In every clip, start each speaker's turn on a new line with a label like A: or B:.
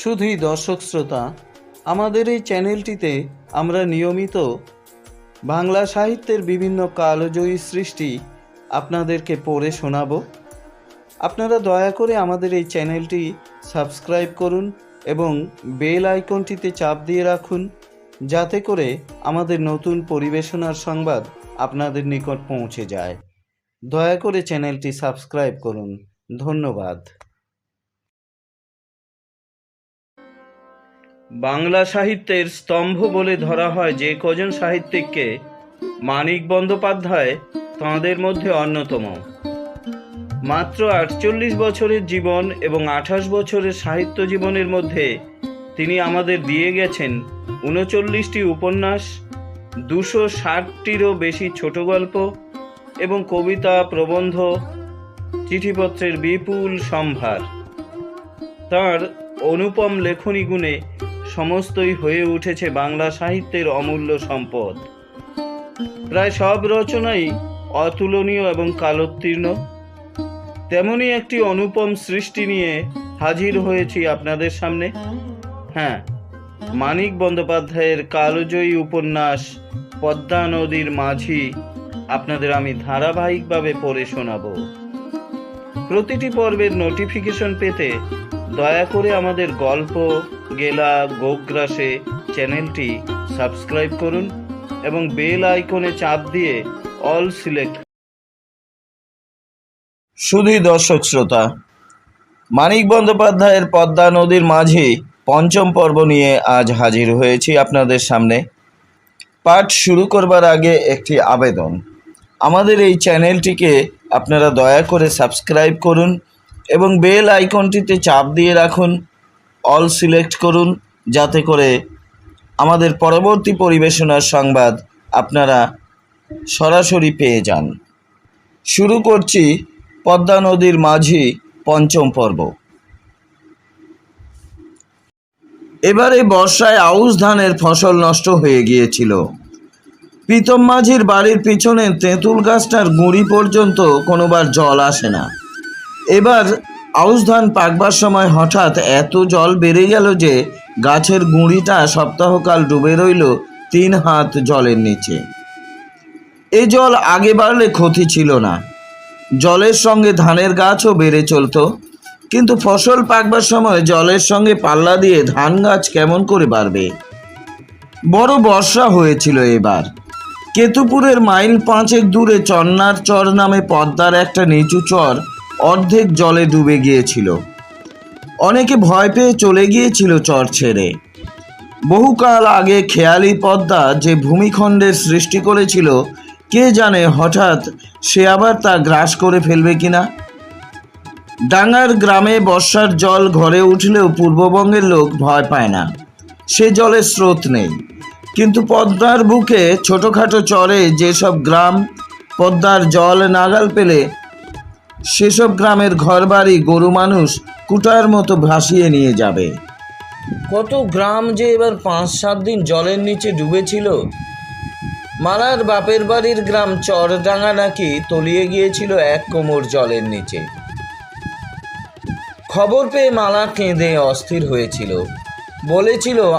A: শুধুই দর্শক শ্রোতা, আমাদের এই চ্যানেলটিতে আমরা নিয়মিত বাংলা সাহিত্যের বিভিন্ন কালজয়ী সৃষ্টি আপনাদেরকে পড়ে শোনাব। আপনারা দয়া করে আমাদের এই চ্যানেলটি সাবস্ক্রাইব করুন এবং বেল আইকনটিতে চাপ দিয়ে রাখুন, যাতে করে আমাদের নতুন পরিবেশনার সংবাদ আপনাদের নিকট পৌঁছে যায়। দয়া করে চ্যানেলটি সাবস্ক্রাইব করুন। ধন্যবাদ। বাংলা সাহিত্যের স্তম্ভ বলে ধরা হয় যে কজন সাহিত্যিককে মানিক বন্দ্যোপাধ্যায় তাঁদের মধ্যে অন্যতম। মাত্র আটচল্লিশ বছরের জীবন এবং আঠাশ বছরের সাহিত্য জীবনের মধ্যে তিনি আমাদের দিয়ে গেছেন উনচল্লিশটি উপন্যাস, দুশো ষাটটিরও বেশি ছোট গল্প এবং কবিতা, প্রবন্ধ, চিঠিপত্রের বিপুল সম্ভার। তার অনুপম লেখনী গুণে সমস্তই হয়ে উঠেছে বাংলা সাহিত্যের অমূল্য সম্পদ। প্রায় সব রচনাই অতুলনীয় এবং কালোত্তীর্ণ। তেমনি একটি অনুপম সৃষ্টি নিয়ে হাজির হয়েছি আপনাদের সামনে। হ্যাঁ মানিক বন্দ্যোপাধ্যায়ের কালজয়ী উপন্যাস পদ্মা নদীর মাঝি আপনাদের আমি ধারাবাহিকভাবে পড়ে শোনাবো। প্রতিটি পর্বের নোটিফিকেশন পেতে দয়া করে আমাদের গল্প, গেলা, গোগ্রাসে চ্যানেলটি সাবস্ক্রাইব করুন এবং বেল আইকনে চাপ দিয়ে অল সিলেক্ট শুধুই দর্শক শ্রোতা, মানিক বন্দ্যোপাধ্যায়ের পদ্মা নদীর মাঝে পঞ্চম পর্ব নিয়ে আজ হাজির হয়েছি আপনাদের সামনে। পাঠ শুরু করবার আগে একটি আবেদন। আমাদের এই চ্যানেলটিকে আপনারা দয়া করে সাবস্ক্রাইব করুন এবং বেল আইকনটিতে চাপ দিয়ে রাখুন, অল সিলেক্ট করুন, যাতে করে আমাদের পরবর্তী পরিবেশনার সংবাদ আপনারা সরাসরি পেয়ে যান। শুরু করছি পদ্মা নদীর মাঝি পঞ্চম পর্ব। এবারে বর্ষায় আউশ ধানের ফসল নষ্ট হয়ে গিয়েছিল। প্রীতম মাঝির বাড়ির পিছনে তেঁতুল গাছটার গুঁড়ি পর্যন্ত কোনোবার জল আসে না। এবার আউশ ধান পাকবার সময় হঠাৎ এত জল বেড়ে গেল যে গাছের গুঁড়িটা সপ্তাহকাল ডুবে রইল তিন হাত জলের নিচে। এ জল আগে বাড়লে ক্ষতি ছিল না। জলের সঙ্গে ধানের গাছও বেড়ে চলতো, কিন্তু ফসল পাকবার সময় জলের সঙ্গে পাল্লা দিয়ে ধান গাছ কেমন করে বাড়বে? বড় বর্ষা হয়েছিল এবার। কেতুপুরের মাইল পাঁচেক দূরে চন্নার চর নামে পদ্মার একটা নিচু চর অর্ধেক জলে ডুবে গিয়েছিল। অনেকে ভয় পেয়ে চলে গিয়েছিল চর ছেড়ে। বহুকাল আগে খেয়ালি পদ্মা যে ভূমিখণ্ডের সৃষ্টি করেছিল, কে জানে হঠাৎ সে আবার তা গ্রাস করে ফেলবে কিনা? ডাঙ্গার গ্রামে বর্ষার জল ঘরে উঠলেও পূর্ববঙ্গের লোক ভয় পায় না। সে জলের স্রোত নেই। কিন্তু পদ্মার বুকে ছোটোখাটো চরে যেসব গ্রাম, পদ্মার জল নাগাল পেলে সেসব গ্রামের ঘরবাড়ি গরু মানুষ কুটার মতো ভাসিয়ে নিয়ে যাবে। কত গ্রাম যে এবার পাঁচ সাত দিন জলের নিচে ডুবেছিল। মালার বাপের বাড়ির গ্রাম চরডাঙ্গা নাকি তলিয়ে গিয়েছিল এক কোমর জলের নিচে। খবর পেয়ে মালা কেঁদে অস্থির হয়েছিল। বলেছিল,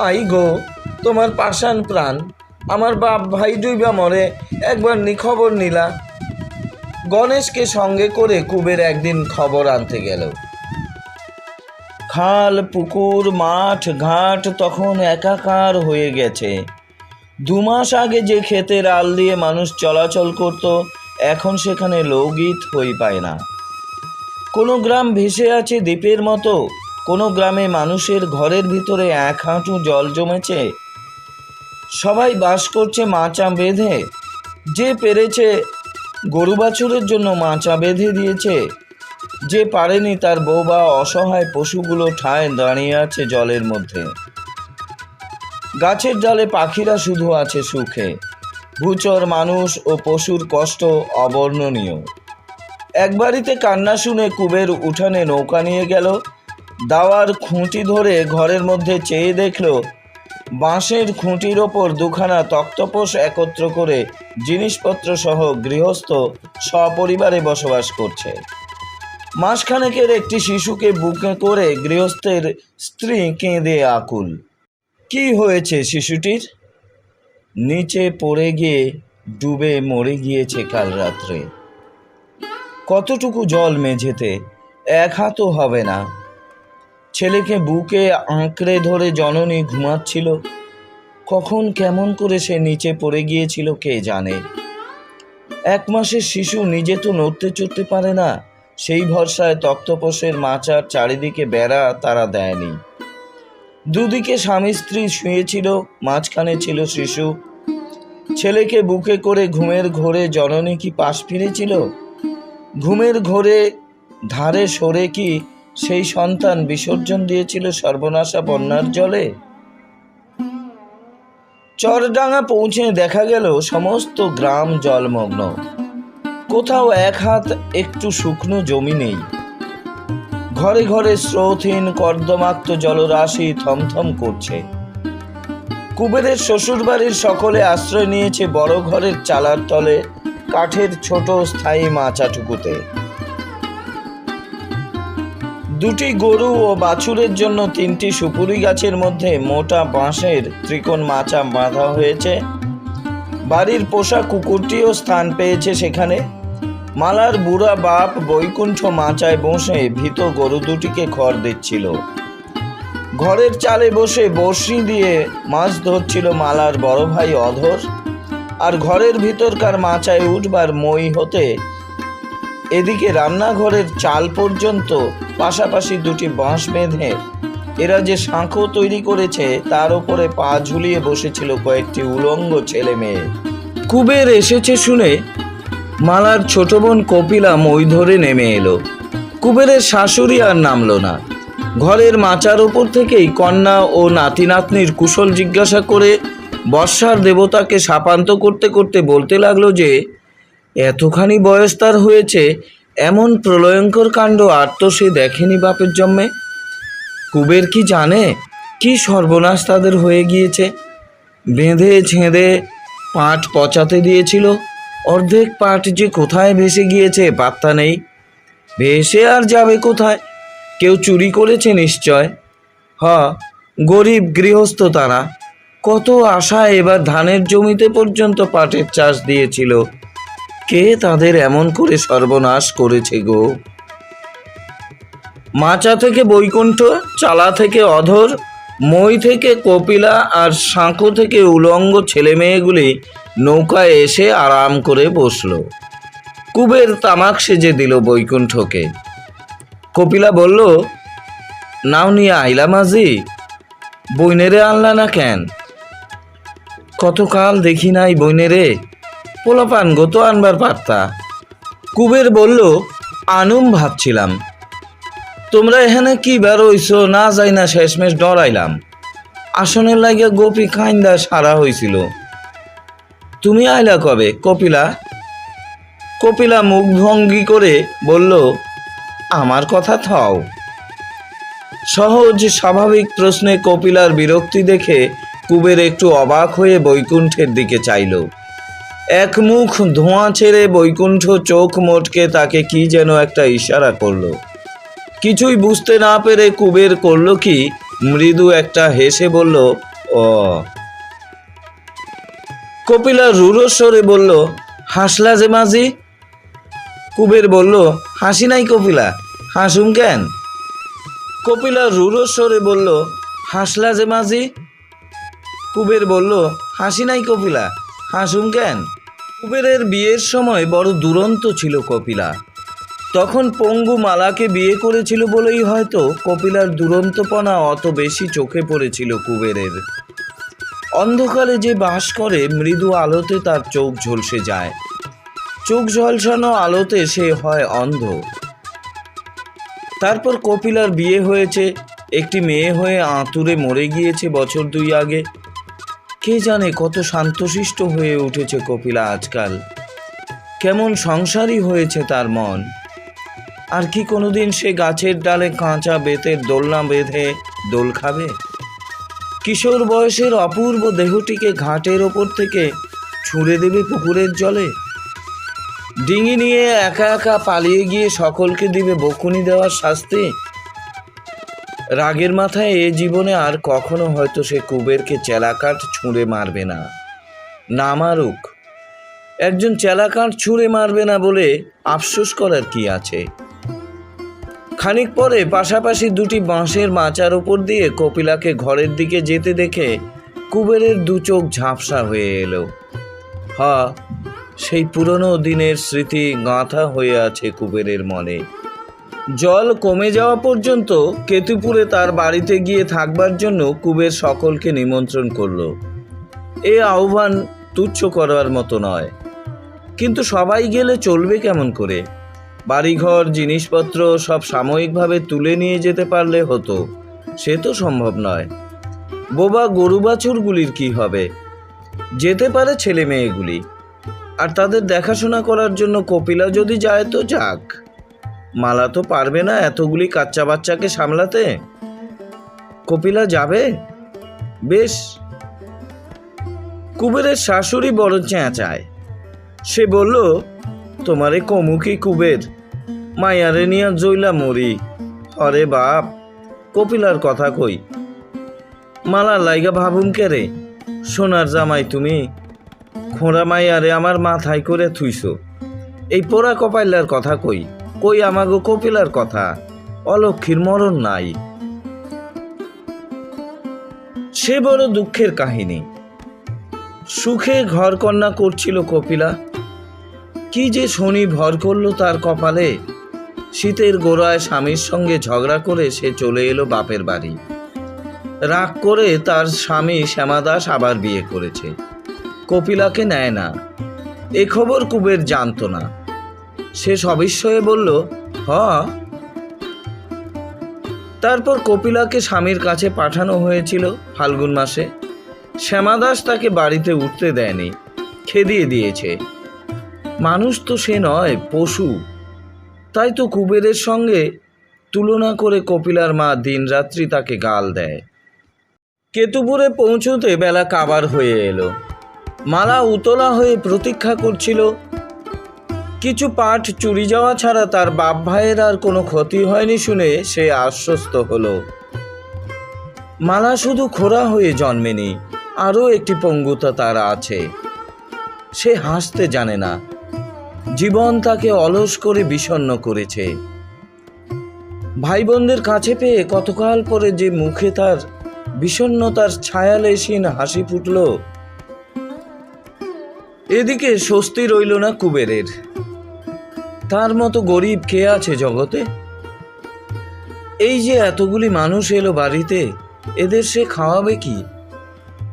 A: আই গো, তোমার পাষাণ প্রাণ। আমার বাপ ভাই ডুইবা মরে, একবার নিখবর নিলা। গণেশকে সঙ্গে করে কুবের একদিন খবর আনতে গেল। খাল, পুকুর, মাঠ, ঘাট তখন একাকার হয়ে গেছে। দু মাস আগে যে ক্ষেতের আল দিয়ে মানুষ চলাচল করত, এখন সেখানে লোকগীত হই পায় না। কোনো গ্রাম ভেসে আছে দ্বীপের মতো, কোনো গ্রামে মানুষের ঘরের ভিতরে এক হাঁটু জল জমেছে। সবাই বাস করছে মাচা বেঁধে, যে পেরেছে গরু বাছুরের জন্য মাচা বেঁধে দিয়েছে। যে পারেনি তার বৌবা অসহায় পশুগুলো ঠায় দাঁড়িয়ে আছে জলের মধ্যে। গাছের ডালে পাখিরা শুধু আছে সুখে। ভূচর মানুষ ও পশুর কষ্ট অবর্ণনীয়। এক বাড়িতে কান্না শুনে কুবের উঠানে নৌকা নিয়ে গেল। দাওয়ার খুঁটি ধরে ঘরের মধ্যে চেয়ে দেখল বাঁশের খুঁটির ওপর দুখানা তক্তপোষ একত্র করে জিনিসপত্র সহ গৃহস্থ সপরিবারে বসবাস করছে। মাসখানেকের একটি শিশুকে বুকে করে গৃহস্থের স্ত্রী কেঁদে আকুল। কি হয়েছে শিশুটির? নিচে পড়ে গিয়ে ডুবে মরে গিয়েছে কাল রাত্রে। কতটুকু জল মেঝেতে? এক হাতও হবে না। ছেলেকে বুকে আঁকড়ে ধরে জননী ঘুমাচ্ছিল। কখন কেমন করে সে নিচে পড়ে গিয়েছিল কে জানে। এক মাসের শিশু নিজে তো নড়তে চড়তে পারে না, সেই ভরসায় তক্তপোষের মাচার চারিদিকে বেড়া তারা দেয়নি। দুদিকে স্বামী স্ত্রী শুয়েছিল, মাঝখানে ছিল শিশু। ছেলেকে বুকে করে ঘুমের ঘোরে জননী কি পাশ ফিরেছিল? ঘুমের ঘোরে ধারে সরে কি সেই সন্তান বিসর্জন দিয়েছিল সর্বনাশা বন্যার জলে। চরডাঙ্গা পৌঁছে দেখা গেল সমস্ত গ্রাম জলমগ্ন। কোথাও এক হাত একটু শুকনো জমি নেই। ঘরে ঘরে স্রোতহীন কর্দমাক্ত জলরাশি থমথম করছে। কুবেরের শ্বশুরবাড়ির সকলে আশ্রয় নিয়েছে বড় ঘরের চালার তলে কাঠের ছোট স্থায়ী মাচাটুকুতে। দুটি গরু ও বাছুরের জন্য তিনটি সুপুরি গাছের মধ্যে মোটা বাঁশের ত্রিকোণ মাচা বাঁধা হয়েছে। বাড়ির পোষা কুকুরটিও স্থান পেয়েছে সেখানে। মালার বুড়া বাপ বৈকুণ্ঠ মাচায় বসে ভীত গরু দুটিকে খড় দিচ্ছিল। ঘরের চালে বসে বড়শি দিয়ে মাছ ধরছিল মালার বড় ভাই অধর। আর ঘরের ভিতরকার মাচায় উঠবার মই হতে এদিকে রান্নাঘরের চাল পর্যন্ত পাশাপাশি দুটি বাঁশ বেঁধে এরা যে শাঁখো তৈরি করেছে, তার উপরে পা ঝুলিয়ে বসেছিল কয়েকটি উলঙ্গ ছেলে মেয়ে। কুবের এসেছে শুনে মালার ছোট বোন কপিলা মই ধরে নেমে এলো। কুবেরের শাশুড়ি আর নামলো না। ঘরের মাচার ওপর থেকেই কন্যা ও নাতি নাতনির কুশল জিজ্ঞাসা করে বর্ষার দেবতাকে শাপান্ত করতে করতে বলতে লাগল যে, এতখানি বয়স তার হয়েছে এমন প্রলয়ঙ্কর কাণ্ড আর তো সে দেখেনি বাপের জন্মে। কুবের কি জানে? কি সর্বনাশ তাদের হয়ে গিয়েছে? বেঁধে ছেঁধে পাট পচাতে দিয়েছিল। অর্ধেক পাট যে কোথায় ভেসে গিয়েছে পাত্তা নেই। ভেসে আর যাবে কোথায়? কেউ চুরি করেছে নিশ্চয়। হ গরিব গৃহস্থ তারা। কত আশা এবার ধানের জমিতে পর্যন্ত পাটের চাষ দিয়েছিল। কে তাদের এমন করে সর্বনাশ করেছে গো? মাচা থেকে বৈকুণ্ঠ, চালা থেকে অধর, মই থেকে কপিলা আর সাঁকো থেকে উলঙ্গ ছেলেমেয়েগুলি নৌকায় এসে আরাম করে বসল। কুবের তামাক সেজে দিল বৈকুণ্ঠকে। কপিলা বলল, নাও নিয়ে আইলা মাঝি বইনেরে আনলা না কেন? কতকাল দেখি নাই বইনেরে। পোলাপান গো, তো আনবার পারতা কুবের বলল, আনুম ভাবছিলাম। তোমরা এখানে কি বেরোইছো না যাই না শেষমেশ ডরাইলাম। আসনের লাগিয়া গোপী কাইন্দা সারা হয়েছিল তুমি আইলা কবে, কপিলা? কপিলা মুখ ভঙ্গি করে বলল, আমার কথা থাও। সহজ স্বাভাবিক প্রশ্নে কপিলার বিরক্তি দেখে কুবের একটু অবাক হয়ে বৈকুণ্ঠের দিকে চাইল। এক মুখ ধোঁয়া ছেড়ে বৈকুণ্ঠ চোখ মোটকে তাকে কি যেন একটা ইশারা করল। কিছুই বুঝতে না পেরে কুবের করল কি? মৃদু একটা হেসে বলল ও কপিলা রুড়ো স্বরে বলল, হাসলা যে মাঝি? কুবের বলল, হাসি নাই কপিলা, হাসুম কেন? কপিলা রুড়ো স্বরে বলল, হাসলা যে মাঝি? কুবের বলল, হাসি নাই কপিলা, হাসুম কেন? কুবেরের বিয়ের সময় বড় দুরন্ত ছিল কপিলা। তখন পঙ্গু মালাকে বিয়ে করেছিল বলেই হয়তো কপিলার দুরন্তপনা অত বেশি চোখে পড়েছিল কুবেরের। অন্ধকারে যে বাস করে, মৃদু আলোতে তার চোখ ঝলসে যায়। চোখ ঝলসানো আলোতে সে হয় অন্ধ। তারপর কপিলার বিয়ে হয়েছে, একটি মেয়ে হয়ে আঁতুরে মরে গিয়েছে বছর দুই আগে। কে জানে কত শান্তশিষ্ট হয়ে উঠেছে কপিলা আজকাল। কেমন সংসারী হয়েছে তার মন। আর কি কোনোদিন সে গাছের ডালে কাঁচা বেতের দোলনা বেঁধে দোল খাবে? কিশোর বয়সের অপূর্ব দেহটিকে ঘাটের ওপর থেকে ছুঁড়ে দেবে পুকুরের জলে? ডিঙি নিয়ে একা একা পালিয়ে গিয়ে সকলকে দিবে বকুনি দেওয়ার শাস্তি? রাগের মাথায় এ জীবনে আর কখনো হয়তো সে কুবেরকে চেলাকাঠ ছুঁড়ে মারবে না। না মারুক। একজন চেলাকাঠ ছুঁড়ে মারবে না বলে আফসোস করার কি আছে? খানিক পরে পাশাপাশি দুটি বাঁশের মাচার ওপর দিয়ে কপিলাকে ঘরের দিকে যেতে দেখে কুবেরের দু চোখ ঝাপসা হয়ে এলো। হা, সেই পুরনো দিনের স্মৃতি গাঁথা হয়ে আছে কুবেরের মনে। জল কমে যাওয়া পর্যন্ত কেতুপুরে তার বাড়িতে গিয়ে থাকবার জন্য কুবের সকলকে নিমন্ত্রণ করল। এ আহ্বান তুচ্ছ করার মতো নয়। কিন্তু সবাই গেলে চলবে কেমন করে? বাড়িঘর, জিনিসপত্র সব সাময়িকভাবে তুলে নিয়ে যেতে পারলে হতো। সে তো সম্ভব নয়। বোবা গরু বাছুরগুলির কি হবে? যেতে পারে ছেলে মেয়েগুলি আর তাদের দেখাশোনা করার জন্য কপিলা যদি যায় তো যাক। মালা তো পারবে না এতগুলি কাচ্চা বাচ্চাকে সামলাতে। কপিলা যাবে? বেশ। কুবেরের শাশুড়ি বড় চেঁচায়। সে বলল, তোমারে কমুকি কুবের? মায়ারে নিয়া জইলা মরি। হরে বাপ, কপিলার কথা কই? মালা লাইগা ভাবুম কেরে সোনার জামাই তুমি। খোঁড়া মাইয়ারে আমার মাথায় করে থুইছ। এই পোড়া কপাইলার কথা কই? কই আমাগো কপিলার কথা? অলক্ষীর মরণ নাই। সে বড় দুঃখের কাহিনী। সুখে ঘর কন্যা করছিল কপিলা। কি যে শনি ভর করল তার কপালে। শীতের গোড়ায় স্বামীর সঙ্গে ঝগড়া করে সে চলে এলো বাপের বাড়ি। রাগ করে তার স্বামী শ্যামাদাস আবার বিয়ে করেছে। কপিলাকে নেয় না। এ খবর কুবের জানতো না। সে সবিস্ময়ে বলল, হ। তারপর কপিলাকে স্বামীর কাছে পাঠানো হয়েছিল ফাল্গুন মাসে। শ্যামাদাস তাকে বাড়িতে উঠতে দেয়নি, খেদিয়ে দিয়েছে। মানুষ তো সে নয়, পশু। তাই তো কুবেরের সঙ্গে তুলনা করে কপিলার মা দিনরাত্রি তাকে গাল দেয়। কেতুপুরে পৌঁছতে বেলা কাবার হয়ে এলো। মালা উতলা হয়ে প্রতীক্ষা করছিল কিছু পাঠ চুরি যাওয়া ছাড়া তার বাপ ভাইয়ের আর কোনো ক্ষতি হয়নি শুনে সে আশ্বস্ত হলো। মালা শুধু খোরা হয়ে জন্মেনি আরও একটি পঙ্গুতা তার আছে। সে হাসতে জানে না। জীবন তাকে অলস করে বিষণ্ণ করেছে। ভাই বোনদের কাছে পেয়ে কতকাল পরে যে মুখে তার বিষণ্ণতার ছায়ালেসীন হাসি ফুটল। এদিকে স্বস্তি রইল না কুবেরের। তার মতো গরিব কে আছে জগতে? এই যে এতগুলি মানুষ এলো বাড়িতে, এদের সে খাওয়াবে কি?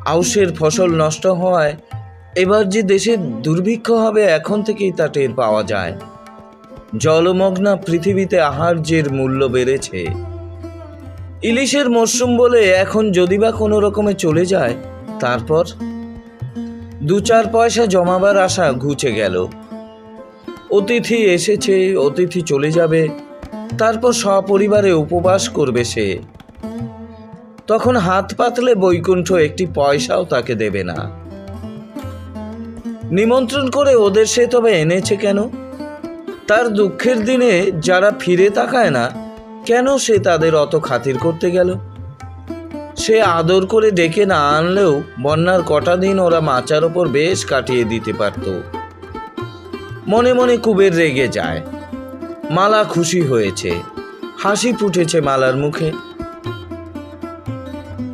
A: আউশের ফসল নষ্ট হওয়ায় এবার যে দেশে দুর্ভিক্ষ হবে, এখন থেকেই তা টের পাওয়া যায়। জলমগ্না পৃথিবীতে আহার্যের মূল্য বেড়েছে। ইলিশের মরশুম বলে এখন যদি বা কোনো রকমে চলে যায়, তারপর? দু চার পয়সা জমাবার আশা ঘুচে গেল। অতিথি এসেছে, অতিথি চলে যাবে। তারপর সপরিবারে উপবাস করবে সে। তখন হাত পাতলে বৈকুণ্ঠ একটি পয়সাও তাকে দেবে না। নিমন্ত্রণ করে ওদের সে তবে এনেছে কেন? তার দুঃখের দিনে যারা ফিরে তাকায় না, কেন সে তাদের অত খাতির করতে গেল? সে আদর করে ডেকে না আনলেও বন্যার কটা দিন ওরা মাচার ওপর বেশ কাটিয়ে দিতে পারত। মনে মনে কুবের রেগে যায়। মালা খুশি হয়েছে, হাসি ফুটেছে মালার মুখে।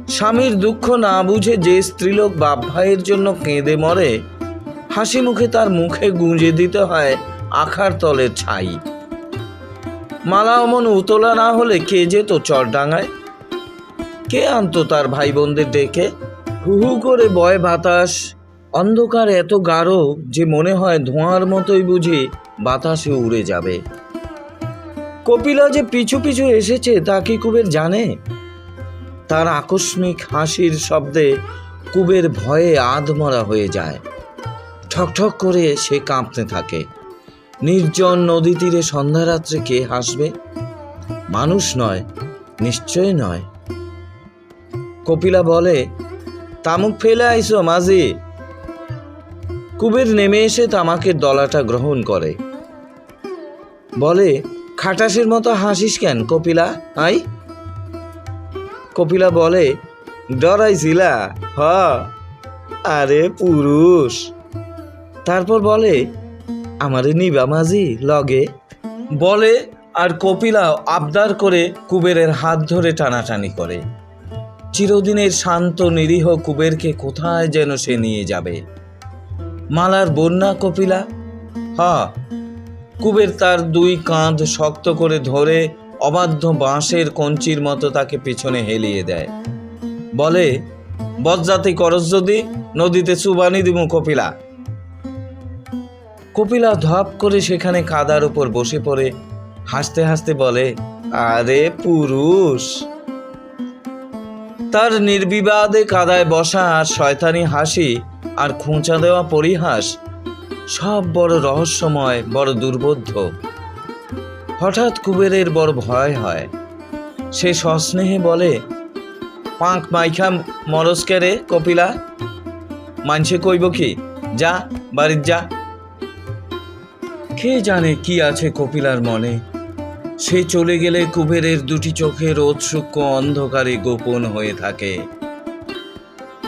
A: স্বামীর দুঃখ না বুঝে যে স্ত্রীলোক বাপ ভাইয়ের জন্য কেঁদে মরে, হাসি মুখে তার মুখে গুঁজে দিতে হয় আখার তলের ছাই। মালা অমন উতলা না হলে কে যেত চরডাঙ্গায় কে আনতো তার ভাই বোনদের ডেকে? হু হু করে বয় বাতাস অন্ধকার এত গাঢ় যে মনে হয় ধোঁয়ার মতোই বুঝি বাতাসে উড়ে যাবে। কপিলা যে পিছু পিছু এসেছে তা কি কুবের জানে? তার আকস্মিক হাসির শব্দে কুবের ভয়ে আধমরা হয়ে যায়। ঠকঠক করে সে কাঁপতে থাকে। নির্জন নদী তীরে সন্ধ্যারাত্রে কে হাসবে? মানুষ নয়, নিশ্চয় নয়। কপিলা বলে, তামুক ফেলে আইসো মাঝি। কুবের নেমে এসে তামাকের দলাটা গ্রহণ করে। বলে, খাটাসের মতো হাসিস কেন, কপিলা? আই? কপিলা বলে ডরাইছিলা হ। আরে পুরুষ। তারপর বলে, আমারে নিবা মাঝি, লগে। বলে, আর কপিলা আবদার করে কুবেরের হাত ধরে টানাটানি করে। চিরদিনের শান্ত নিরীহ কুবেরকে কোথায় যেন সে নিয়ে যাবে। মালার বন্যা কপিলা। হ, কুবের তার দুই কাঁধ শক্ত করে ধরে অবাধ্য বাঁশের কঞ্চির মতো তাকে পেছনে হেলিয়ে দেয়। বলে বজ্জাতি করস যদি, নদীতে চুবানি দিমু কপিলা। কপিলা ধপ করে সেখানে কাদার উপর বসে পড়ে। হাসতে হাসতে বলে, আরে পুরুষ! তার নির্বিবাদে কাদায় বসা আর শয়তানি হাসি আর খোঁচা দেওয়া পরিহাস, সব বড় রহস্যময়, বড় দুর্বোধ্য। হঠাৎ কুবেরের বড় ভয় হয়। সে সস্নেহে বলে, পাঁক মাইখা মরসকে রে কপিলা। মানছে কইব কি, যা, বাড়ির যা। কে জানে কি আছে কপিলার মনে। সে চলে গেলে কুবেরের দুটি চোখে রোদ অন্ধকারে গোপন হয়ে থাকে।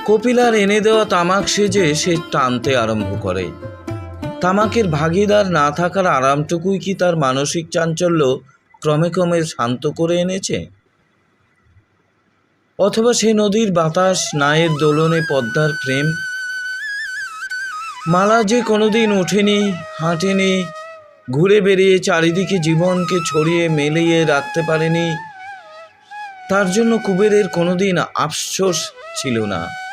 A: কপিলার এনে দেওয়া তামাক সেজে সে টানতে আরম্ভ করে। তামাকের ভাগিদার না থাকার আরামটুকুই কি তার মানসিক চাঞ্চল্য ক্রমে ক্রমে শান্ত করে এনেছে? অথবা সে নদীর বাতাস, নায়ের দোলনে পদ্মার প্রেম? মালা যে কোনোদিন ওঠেনি হাঁটেনি, ঘুরে বেরিয়ে চারিদিকে জীবনকে ছড়িয়ে মেলিয়ে রাখতে পারেনি, তার জন্য কুবেরের কোনোদিন আফসোস ছিল না।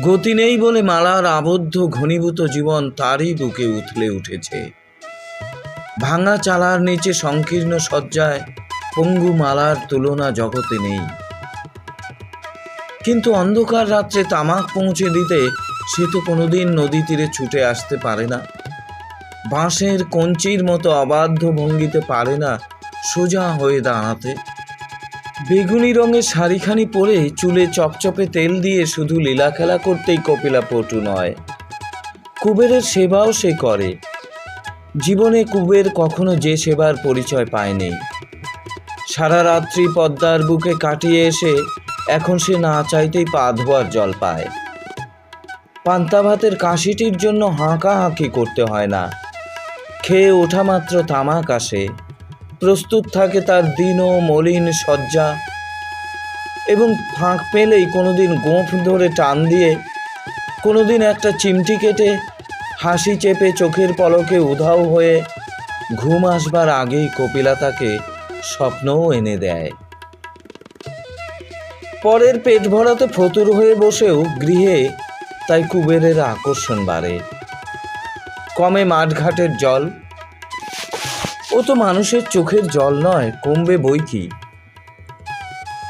A: গতি নেই বলে মালার আবদ্ধ ঘনীভূত জীবন তারই বুকে উথলে উঠেছে। ভাঙা চালার নিচে সংকীর্ণ শয্যায় পঙ্গু মালার তুলনা জগতে নেই। কিন্তু অন্ধকার রাত্রে তামাক পৌঁছে দিতে সে তো কোনোদিন নদী তীরে ছুটে আসতে পারে না। বাঁশের কঞ্চির মতো অবাধ্য ভঙ্গিতে পারে না, সোজা হয়ে দাঁড়াতে। বেগুনি রঙের শাড়িখানি পরে চুলে চপচপে তেল দিয়ে শুধু লীলা খেলা করতেই কপিলা পটু নয়। কুবেরের সেবাও সে করে। জীবনে কুবের কখনো যে সেবার পরিচয় পায়নি। সারা রাত্রি পদ্মার বুকে কাটিয়ে এসে এখন সে না চাইতেই পা ধোয়ার জল পায়। পান্তা ভাতের কাশিটির জন্য হাঁকাহাঁকি করতে হয় না। খেয়ে ওঠা মাত্র তামাক আসে। প্রস্তুত থাকে তার দিন মলিন শয্যা। এবং ফাঁক পেলেই কোনোদিন গোঁফ ধরে টান দিয়ে, কোনোদিন একটা চিমটি কেটে হাসি চেপে চোখের পলকে উধাও হয়ে ঘুম আসবার আগেই কপিলা তাকে স্বপ্নও এনে দেয়। পরের পেট ভরাতে ফতুর হয়ে বসেও গৃহে তাই কুবেরের আকর্ষণ বাড়ে। কমে মাঠঘাটের জল ও তো মানুষের চোখের জল নয়, কমবে বই কি?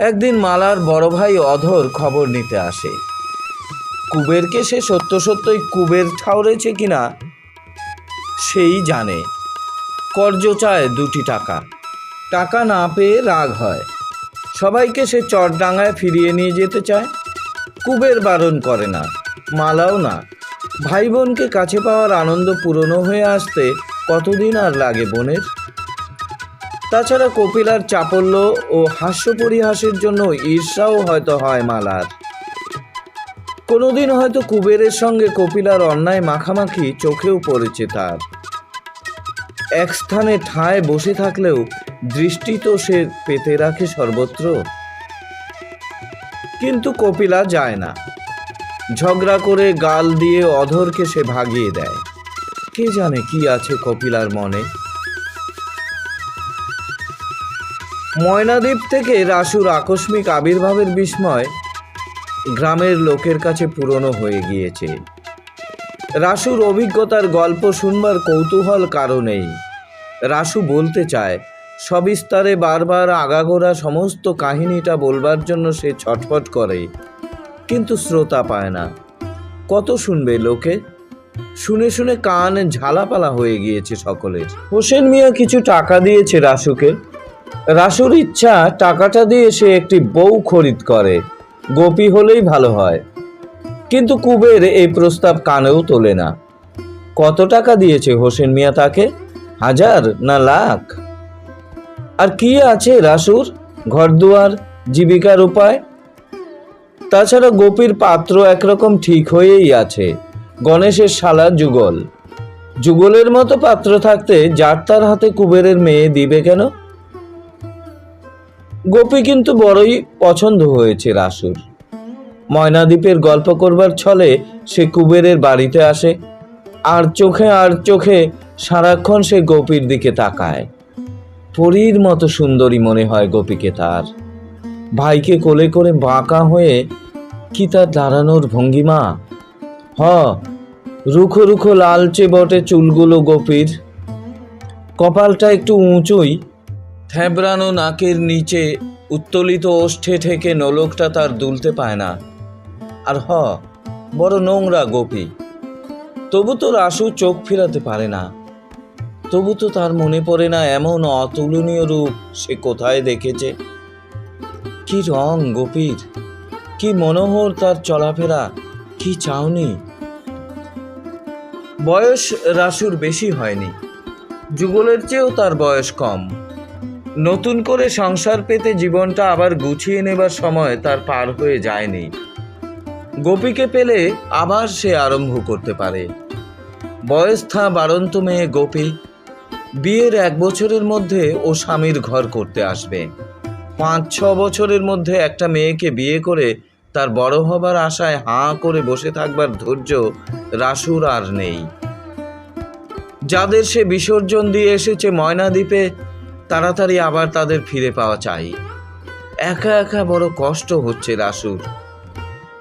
A: একদিন মালার বড় ভাই অধর খবর নিতে আসে। কুবেরকে সে সত্য সত্যই কুবের ঠাউরেছে কিনা, সেই জানে। কর্জ চায় দুটি টাকা। টাকা না পেয়ে রাগ হয়। সবাইকে সে চরডাঙ্গায় ফিরিয়ে নিয়ে যেতে চায়। কুবের বারণ করে না, মালাও না। ভাই বোনকে কাছে পাওয়ার আনন্দ পুরনো হয়ে আসতে কতদিন আর লাগে বোনের? তাছাড়া কপিলার চাপল্য ও হাস্য পরিহাসের জন্য ঈর্ষাও হয়তো হয় মালার। কোনোদিন হয়তো কুবেরের সঙ্গে কপিলার অন্যায় মাখামাখি চোখেও পড়েছে তার। এক স্থানে ঠায় বসে থাকলেও দৃষ্টি তো সে পেতে রাখে সর্বত্র। কিন্তু কপিলা যায় না। ঝগড়া করে গাল দিয়ে অধরকে সে ভাগিয়ে দেয়। কে জানে কি আছে কপিলার মনে? ময়নাদ্বীপ থেকে রাসুর আকস্মিক আবির্ভাবের বিস্ময় গ্রামের লোকের কাছে পুরনো হয়ে গিয়েছে। রাসুর অভিজ্ঞতার গল্প শুনবার কৌতূহল কারণেই রাসু বলতে চায়, সবিস্তারে বারবার আগাগোড়া সমস্ত কাহিনীটা বলবার জন্য সে ছটফট করে, কিন্তু শ্রোতা পায় না। কত শুনবে লোকে? শুনে শুনে কান ঝালাপালা হয়ে গিয়েছে সকলের। হোসেন মিয়া কিছু টাকা দিয়েছে রাসুকে রাসুর ইচ্ছা, টাকাটা দিয়ে সে একটি বউ খরিদ করে। গোপী হলেই ভালো হয়। কিন্তু কুবের এই প্রস্তাব কানেও তোলে না। কত টাকা দিয়েছে হোসেন মিয়া তাকে? হাজার না লাখ? আর কি আছে রাসুর ঘরদুয়ার, জীবিকার উপায়? তাছাড়া গোপীর পাত্র একরকম ঠিক হয়েই আছে। গণেশের শালা যুগল। যুগলের মতো পাত্র থাকতে যার তার হাতে কুবেরের মেয়ে দিবে কেন? গোপী কিন্তু বড়ই পছন্দ হয়েছে রাসুর। ময়নাদ্বীপের গল্প করবার ছলে সে কুবেরের বাড়িতে আসে। আর চোখে আর চোখে সারাক্ষণ সে গোপীর দিকে তাকায়। পরীর মতো সুন্দরী মনে হয় গোপীকে তার। ভাইকে কোলে করে বাঁকা হয়ে কি তার দাঁড়ানোর ভঙ্গিমা? হ রুখো রুখো লালচে বটে চুলগুলো গোপীর। কপালটা একটু উঁচুই, থ্যাবড়ানো নাকের নিচে উত্তোলিত ওষ্ঠে থেকে নলকটা তার দুলতে পায় না। আর হ, বড় নোংরা গোপী। তবু তো রাসু চোখ ফিরাতে পারে না। তবু তো তার মনে পড়ে না এমন অতুলনীয় রূপ সে কোথায় দেখেছে। কি রং গোপীর, কি মনোহর তার চলাফেরা, কি চাওনি বয়স রাসুর বেশি হয়নি। যুগলের চেয়েও তার বয়স কম। নতুন করে সংসার পেতে জীবনটা আবার গুছিয়ে নেবার সময় তার পার হয়ে যায়নি। গোপীকে পেলে আবার সে আরম্ভ করতে পারে। বয়স্থা বারন্ত মেয়ে গোপী। বিয়ের এক বছরের মধ্যে ও স্বামীর ঘর করতে আসবে। পাঁচ ছ বছরের মধ্যে একটা মেয়েকে বিয়ে করে তার বড় হবার আশায় হাঁ করে বসে থাকবার ধৈর্য রাসুর আর নেই। যাদের সে বিসর্জন দিয়ে এসেছে ময়নাদ্বীপে, তাড়াতাড়ি আবার তাদের ফিরে পাওয়া চাই। একা একা বড় কষ্ট হচ্ছে রাসুর।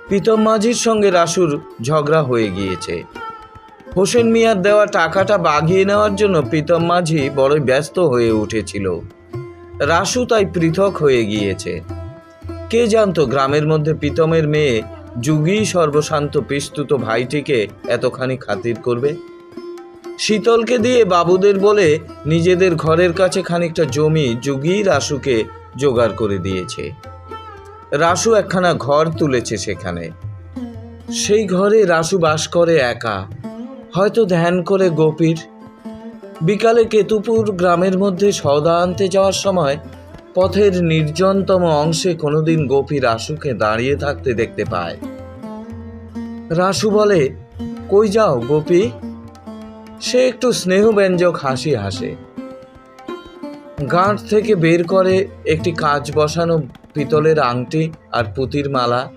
A: প্রীতম মাঝির সঙ্গে রাসুর ঝগড়া হয়ে গিয়েছে। হোসেন মিয়ার দেওয়া টাকাটা বাগিয়ে নেওয়ার জন্য প্রীতম মাঝি বড়ই ব্যস্ত হয়ে উঠেছিল। রাসু তাই পৃথক হয়ে গিয়েছে। কে জানতো গ্রামের মধ্যে প্রীতমের মেয়ে যুগী সর্বশান্ত পিস্তুত ভাইটিকে এতখানি খাতির করবে? শীতলকে দিয়ে বাবুদের বলে নিজেদের ঘরের কাছে খানিকটা জমি যুগী রাসুকে জোগাড় করে দিয়েছে। রাসু একখানা ঘর তুলেছে সেখানে। সেই ঘরে রাসু বাস করে একা। হয়তো ধ্যান করে গোপীর। বিকালে কেতুপুর গ্রামের মধ্যে সওদা আনতে যাওয়ার সময় পথের নির্জনতম অংশে কোনোদিন গোপী রাসুকে দাঁড়িয়ে থাকতে দেখতে পায়। রাসু বলে, কই যাও গোপী? সে একটু স্নেহব্যঞ্জক হাসি হাসে। গাঁট থেকে বের করে একটি কাজ বসানো পিতলের আংটি আর পুতির মালা।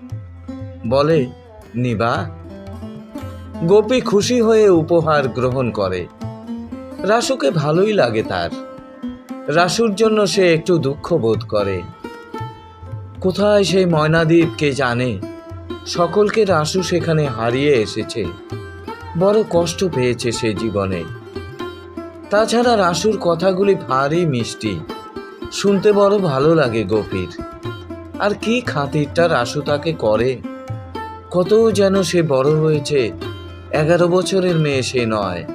A: বলে, নিবা? গোপী খুশি হয়ে উপহার গ্রহণ করে। রাসুকে ভালোই লাগে তার। রাসুর জন্য সে একটু দুঃখ বোধ করে। কোথায় সেই ময়নাদ্বীপ কে জানে? সকলকে রাসু সেখানে হারিয়ে এসেছে। বড় কষ্ট পেয়েছে সে জীবনে। তাছাড়া রাসুর কথাগুলি ভারী মিষ্টি। শুনতে বড় ভালো লাগে গোপীর। আর কি খাতিরটা রাসু তাকে করে? কত যেন সে বড় হয়েছে। এগারো বছরের মেয়ে সে নয়।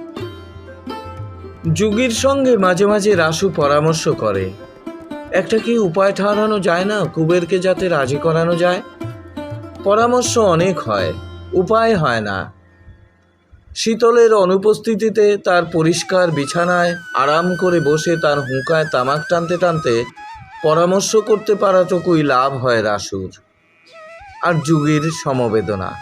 A: যুগীর সঙ্গে মাঝে মাঝে রাসু পরামর্শ করে। একটা কি উপায় ঠাড়ানো যায় না, কুবেরকে যাতে রাজি করানো যায়? পরামর্শ অনেক হয়, উপায় হয় না। শীতলের অনুপস্থিতিতে তার পরিষ্কার বিছানায় আরাম করে বসে তার হুঁকায় তামাক টানতে টানতে পরামর্শ করতে পারাটুকুই লাভ হয় রাসুর। আর যুগীর সমবেদনা।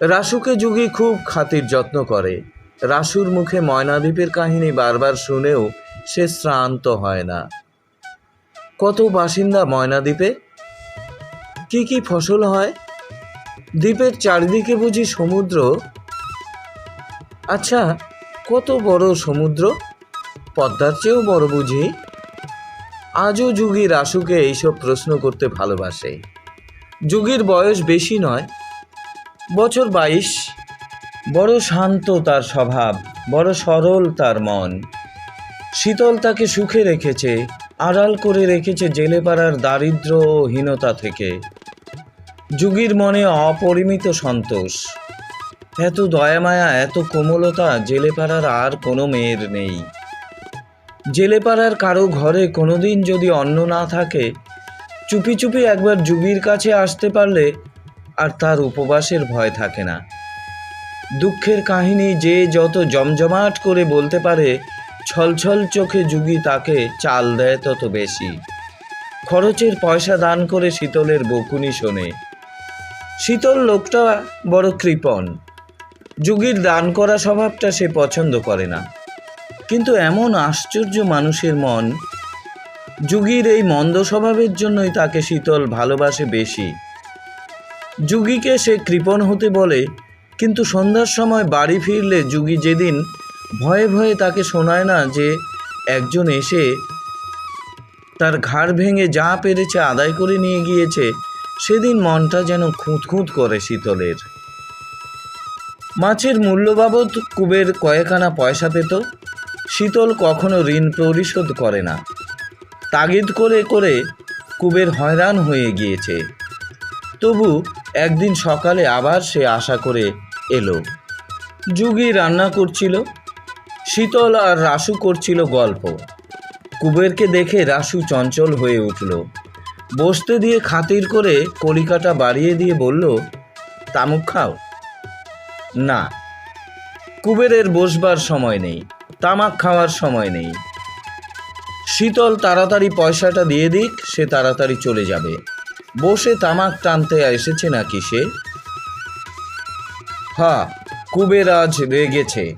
A: রাসুকে যুগী খুব খাতির যত্ন করে। রাসুর মুখে ময়নাদ্বীপের কাহিনী বারবার শুনেও সে শ্রান্ত হয় না। কত বাসিন্দা ময়নাদ্বীপে? কি কি ফসল হয়? দ্বীপের চারিদিকে বুঝি সমুদ্র? আচ্ছা কত বড় সমুদ্র? পদ্মার চেয়েও বড় বুঝি। আজও যুগী রাসুকে এইসব প্রশ্ন করতে ভালোবাসে। যুগীর বয়স বেশি নয়, বছর বাইশ। বড় শান্ত তার স্বভাব, বড় সরল তার মন। শীতল তাকে সুখে রেখেছে, আড়াল করে রেখেছে জেলেপাড়ার দারিদ্র ও হীনতা থেকে। যুগীর মনে অপরিমিত সন্তোষ। এত দয়ামায়া এত কোমলতা জেলেপাড়ার আর কোনো মেয়ের নেই। জেলেপাড়ার কারও ঘরে কোনোদিন যদি অন্ন না থাকে, চুপি চুপি একবার যুগীর কাছে আসতে পারলে আর তার উপবাসের ভয় থাকে না। দুঃখের কাহিনী যে যত জমজমাট করে বলতে পারে, ছলছল চোখে যুগী তাকে চাল দেয় তত বেশি। খরচের পয়সা দান করে শীতলের বকুনি শোনে। শীতল লোকটা বড় কৃপণ। যুগীর দান করা স্বভাবটা সে পছন্দ করে না। কিন্তু এমন আশ্চর্য মানুষের মন, যুগীর এই মন্দ স্বভাবের জন্যই তাকে শীতল ভালোবাসে বেশি। যুগীকে সে কৃপণ হতে বলে কিন্তু সন্ধ্যার সময় বাড়ি ফিরলে যুগী যেদিন ভয়ে ভয়ে তাকে শোনায় না যে একজন এসে তার ঘাড় ভেঙে যা পেরেছে আদায় করে নিয়ে গিয়েছে, সেদিন মনটা যেন খুঁত খুঁত করে শীতলের। মাছের মূল্য বাবদ কুবের কয়েকানা পয়সা পেত। শীতল কখনো ঋণ পরিশোধ করে না। তাগিদ করে করে কুবের হয়রান হয়ে গিয়েছে। তবু একদিন সকালে আবার সে আশা করে এলো। যুগি রান্না করছিল, শীতল আর রাসু করছিল গল্প। কুবেরকে দেখে রাসু চঞ্চল হয়ে উঠল। বসতে দিয়ে খাতির করে কলিকাটা বাড়িয়ে দিয়ে বলল, তামুক খাও? না। কুবেরের বসবার সময় নেই, তামাক খাওয়ার সময় নেই। শীতল তাড়াতাড়ি পয়সাটা দিয়ে দিক, সে তাড়াতাড়ি চলে যাবে। বসে তামাক টানতে এসেছে নাকি সে? হ্যাঁ কুবের আজ রেগেছে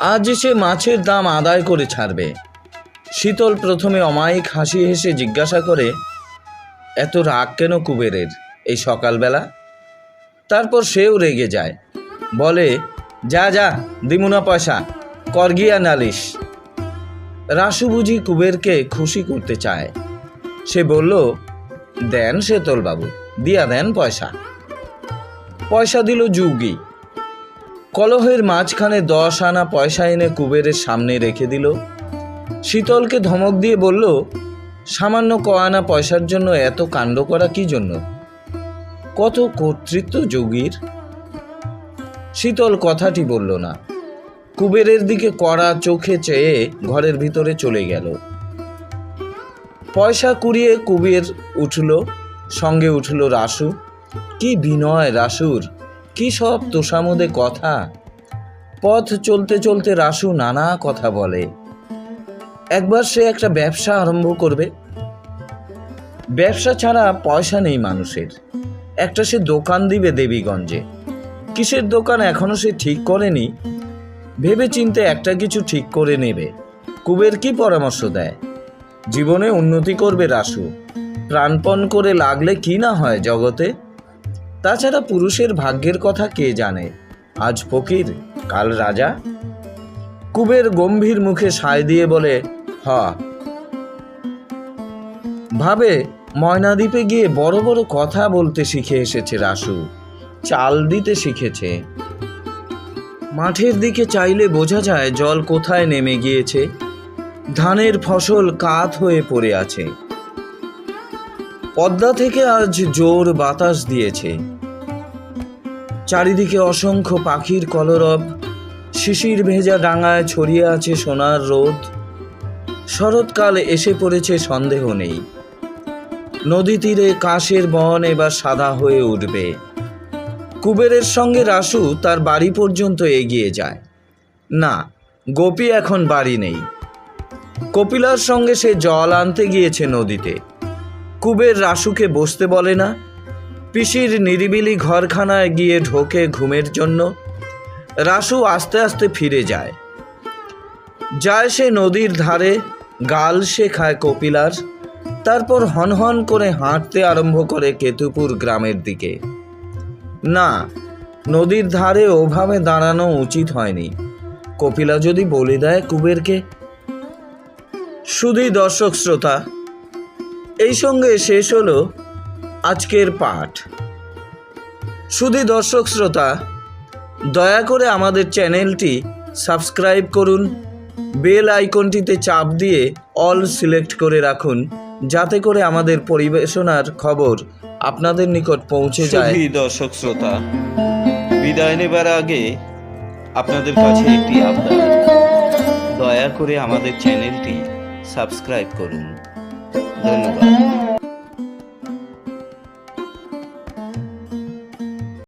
A: আজ সে মাছের দাম আদায় করে ছাড়বে। শীতল প্রথমে অমায়িক হাসি হেসে জিজ্ঞাসা করে, এত রাগ কেন কুবেরের এই সকালবেলা? তারপর সেও রেগে যায়। বলে, যা যা, দিমুনা পয়সা, করগিয়া নালিশ। রাসু বুঝি কুবেরকে খুশি করতে চায়। সে বলল, দেন বাবু দিয়া দেন পয়সা। পয়সা দিল যুগি। কলহের মাঝখানে দশ আনা পয়সা এনে কুবেরের সামনে রেখে দিল। শীতলকে ধমক দিয়ে বলল, সামান্য ক আনা পয়সার জন্য এত কাণ্ড করা কি জন্য? কত কর্তৃত্ব যোগীর? শীতল কথাটি বলল না। কুবেরের দিকে কড়া চোখে চেয়ে ঘরের ভিতরে চলে গেল। পয়সা কুড়িয়ে কুবের উঠল, সঙ্গে উঠল রাসু। কি বিনয় রাসুর? কি সব তোষামোদে কথা? পথ চলতে চলতে রাসু নানা কথা বলে। একবার সে একটা ব্যবসা আরম্ভ করবে। ব্যবসা ছাড়া পয়সা নেই মানুষের। একটা সে দোকান দিবে দেবীগঞ্জে। কিসের দোকান এখনও সে ঠিক করেনি? ভেবে চিনতে একটা কিছু ঠিক করে নেবে। কুবের কি পরামর্শ দেয়? জীবনে উন্নতি করবে রাসু। প্রাণপণ করে লাগলে কি না হয় জগতে? তাছাড়া পুরুষের ভাগ্যের কথা কে জানে? আজ ফকির, কাল রাজা? কুবের গম্ভীর মুখে সায় দিয়ে বলে, হ। ভাবে ময়নাদ্বীপে গিয়ে বড় বড় কথা বলতে শিখে এসেছে রাসু। চাল দিতে শিখেছে। মাঠের দিকে চাইলে বোঝা যায় জল কোথায় নেমে গিয়েছে। ধানের ফসল কাত হয়ে পড়ে আছে। পদ্মা থেকে আজ জোর বাতাস দিয়েছে। চারিদিকে অসংখ্য পাখির কলরব, শিশির ভেজা ডাঙায় ছড়িয়ে আছে সোনার রোদ। শরৎকাল এসে পড়েছে, সন্দেহ নেই। নদী তীরে কাশের বন এবার সাদা হয়ে উঠবে। কুবেরের সঙ্গে রাসু তার বাড়ি পর্যন্ত এগিয়ে যায়। না, গোপী এখন বাড়ি নেই। কপিলার সঙ্গে সে জল আনতে গিয়েছে নদীতে। কুবের রাসুকে বসতে বলে না পিসির নিরিবিলি ঘরখানায় গিয়ে ঢোকে ঘুমের জন্য। রাসু আস্তে আস্তে ফিরে যায়। যায় সে নদীর ধারে, গাল সে খায় কপিলার। তারপর হনহন করে হাঁটতে আরম্ভ করে কেতুপুর গ্রামের দিকে। না, নদীর ধারে ওভাবে দাঁড়ানো উচিত হয়নি। কপিলা যদি বলে দেয় কুবেরকে। শুধুই দর্শক শ্রোতা, এই সঙ্গে শেষ হলো আজকের পাঠ। শুধু দর্শক শ্রোতা, দয়া করে আমাদের চ্যানেলটি সাবস্ক্রাইব করুন, বেল আইকনটিতে চাপ দিয়ে অল সিলেক্ট করে রাখুন, যাতে করে আমাদের পরিবেশনার খবর আপনাদের নিকট পৌঁছে যায়। দর্শক শ্রোতা, বিদায় নেবার আগে আপনাদের কাছে একটি আবদার। দয়া করে আমাদের চ্যানেলটি সাবস্ক্রাইব করুন। ধন্যবাদ।